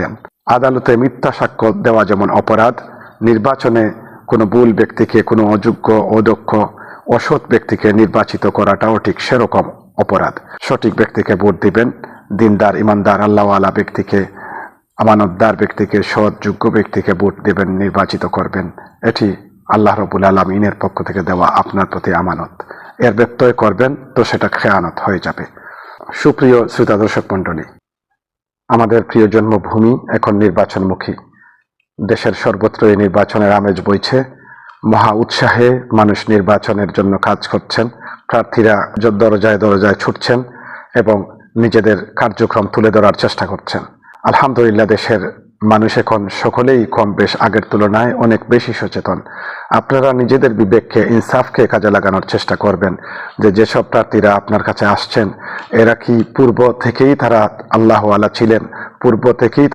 দেন। আদালতে মিথ্যা সাক্ষ্য দেওয়া যেমন অপরাধ, নির্বাচনে কোনো ভুল ব্যক্তিকে কোনো অযোগ্য, অদক্ষ, অসৎ ব্যক্তিকে নির্বাচিত করাটাও ঠিক সেরকম অপরাধ। সঠিক ব্যক্তিকে ভোট দিবেন, দিনদার, ইমানদার, আল্লাহওয়ালা ব্যক্তিকে, আমানতদার ব্যক্তিকে, সৎ, যোগ্য ব্যক্তিকে ভোট দেবেন, নির্বাচিত করবেন। এটি আল্লাহ রবুল আলমিনের পক্ষ থেকে দেওয়া আপনার প্রতি আমানত। এর ব্যত্যয় করবেন তো সেটা খেয়ানত হয়ে যাবে। সুপ্রিয় শ্রোতা দর্শক মণ্ডলী আমাদের প্রিয় জন্মভূমি এখন নির্বাচনমুখী। দেশের সর্বত্র এই নির্বাচনের আমেজ বইছে। মহা উৎসাহে মানুষ নির্বাচনের জন্য কাজ করছেন। প্রার্থীরা দরজায় দরজায় ছুটছেন এবং নিজেদের কার্যক্রম তুলে ধরার চেষ্টা করছেন। আলহামদুলিল্লাহ, দেশের মানুষ এখন সকলেই কম বেশ আগের তুলনায় অনেক বেশি সচেতন। আপনারা নিজেদের বিবেককে, ইনসাফকে কাজে লাগানোর চেষ্টা করবেন যে যেসব প্রার্থীরা আপনার কাছে আসছেন, এরা কি পূর্ব থেকেই তারা আল্লাহওয়ালা ছিলেন? পূর্ব থেকেই